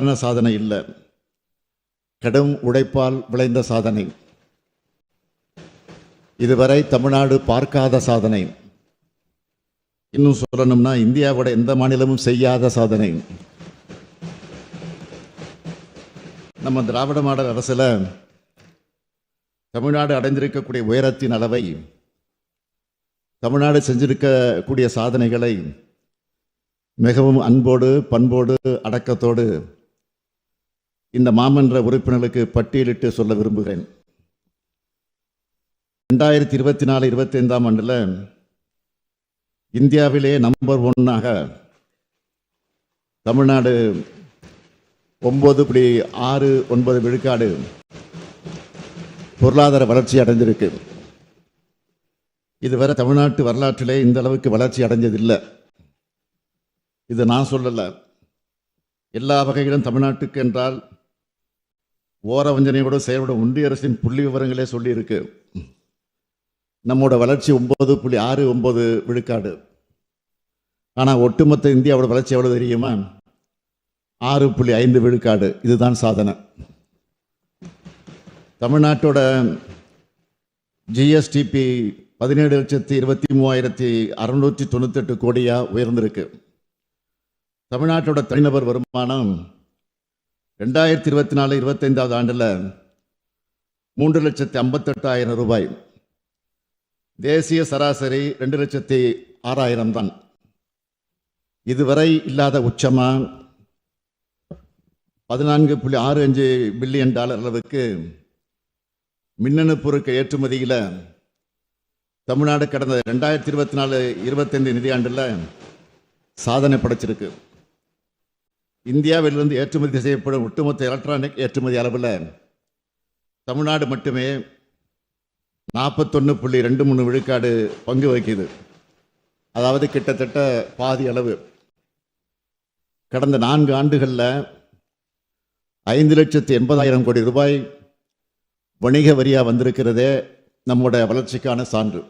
சாதாரண சாதனை இல்லை. கடும் உழைப்பால் விளைந்த சாதனை. இதுவரை தமிழ்நாடு பார்க்காத சாதனை. இன்னும் சொல்லணும்னா இந்தியாவோட எந்த மாநிலமும் செய்யாத சாதனை. நம்ம திராவிட மாடல் அரசுல தமிழ்நாடு அடைந்திருக்கக்கூடிய உயரத்தின் அளவை தமிழ்நாடு செஞ்சிருக்கக்கூடிய சாதனைகளை மிகவும் அன்போடு பண்போடு அடக்கத்தோடு இந்த மாமன்ற உறுப்பினர்களுக்கு பட்டியலிட்டு சொல்ல விரும்புகிறேன். ரெண்டாயிரத்தி இருபத்தி நாலு இருபத்தி ஐந்தாம் ஆண்டில் இந்தியாவிலே நம்பர் ஒன்னாக தமிழ்நாடு ஒன்பது புள்ளி ஆறு ஒன்பது விழுக்காடு பொருளாதார வளர்ச்சி அடைஞ்சிருக்கு. இதுவரை தமிழ்நாட்டு வரலாற்றிலே இந்த அளவுக்கு வளர்ச்சி அடைஞ்சதில்லை. இது நான் சொல்லலை. எல்லா வகையிலும் தமிழ்நாட்டுக்கு என்றால் ஓர வஞ்சனையோடு செயல்படும் ஒன்றிய அரசின் புள்ளி விவரங்களே சொல்லியிருக்கு. நம்மோட வளர்ச்சி ஒன்பது புள்ளி ஆறு ஒன்பது விழுக்காடு. ஆனால் ஒட்டுமொத்த இந்தியாவோட வளர்ச்சி எவ்வளோ தெரியுமா? ஆறு புள்ளி ஐந்து விழுக்காடு. இதுதான் சாதனை. தமிழ்நாட்டோட ஜிஎஸ்டிபி பதினேழு லட்சத்தி இருபத்தி மூவாயிரத்தி அறுநூற்றி தொண்ணூத்தெட்டு கோடியாக உயர்ந்திருக்கு. தமிழ்நாட்டோட தனிநபர் வருமானம் ரெண்டாயிரத்தி இருபத்தி நாலு இருபத்தைந்தாவது ஆண்டில் மூன்று லட்சத்தி ஐம்பத்தெட்டாயிரம் ரூபாய். தேசிய சராசரி ரெண்டு லட்சத்தி ஆறாயிரம் தான் இதுவரை இல்லாத உச்சமாக பதினான்கு புள்ளி ஆறு அஞ்சு பில்லியன் டாலர் அளவுக்கு மின்னணு பொருட்கள் ஏற்றுமதியில் தமிழ்நாடு கடந்த ரெண்டாயிரத்தி இருபத்தி நாலு இருபத்தைந்து நிதியாண்டில் சாதனை படைச்சிருக்கு. இந்தியாவிலிருந்து ஏற்றுமதி செய்யப்படும் ஒட்டுமொத்த எலக்ட்ரானிக் ஏற்றுமதி அளவில் தமிழ்நாடு மட்டுமே நாற்பத்தொன்று புள்ளி ரெண்டு மூணு விழுக்காடு பங்கு வகிக்குது. அதாவது கிட்டத்தட்ட பாதி அளவு. கடந்த நான்கு ஆண்டுகளில் ஐந்து லட்சத்து எண்பதாயிரம் கோடி ரூபாய் வணிக வரியாக வந்திருக்கிறதே நம்முடைய வளர்ச்சிக்கான சான்று.